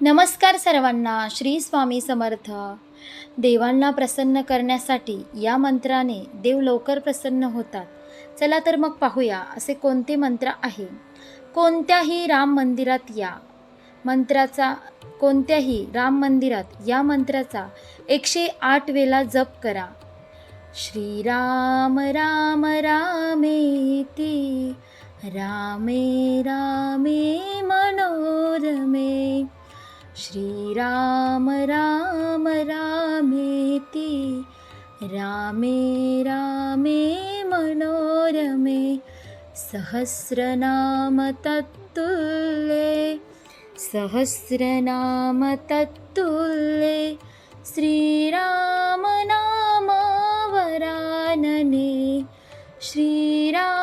नमस्कार सर्वांना श्री स्वामी समर्थ. देवांना प्रसन्न करण्यासाठी या मंत्राने देव लवकर प्रसन्न होतात. चला तर मग पाहूया असे कोणते मंत्र आहे. कोणत्याही राम मंदिरात या. मंत्राचा कोणत्याही राम मंदिरात या मंत्राचा एकशे आठ वेळा जप करा. श्रीराम राम रामेती रामे रामे मनोरमे. श्रीराम राम रामेति। रामे रामे मनोरमे सहस्रनाम तत्तुल्ये। सहस्रनाम तत्तुल्ये। श्रीराम नाम वरानने। श्रीराम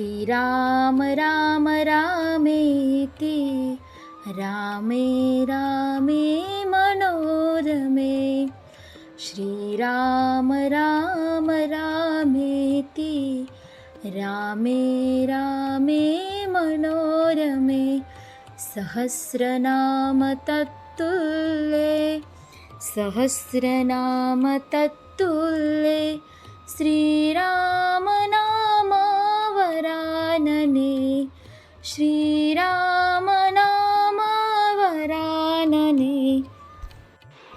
श्रीराम राम रामेति रामे रामे मनोरमे। श्रीराम राम रामेति रामे रामे मनोरमे। सहस्रनाम तत्तुल्ये। सहस्रनाम तत्तुल्ये वरानने श्रीराम नाम वरानने।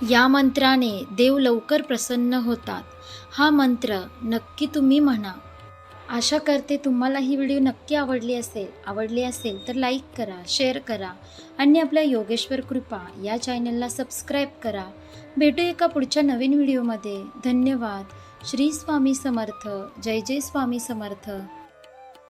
या मंत्राने देव लवकर प्रसन्न होतात. हा मंत्र नक्की तुम्ही म्हणा. आशा करते तुम्हाला ही व्हिडिओ नक्की आवडली असेल आवडली असेल तर लाईक करा शेअर करा आणि आपल्या योगेश्वर कृपा या चॅनलला सबस्क्राईब करा. भेटू एका पुढच्या नवीन व्हिडिओमध्ये. धन्यवाद. श्री स्वामी समर्थ. जय जय स्वामी समर्थ.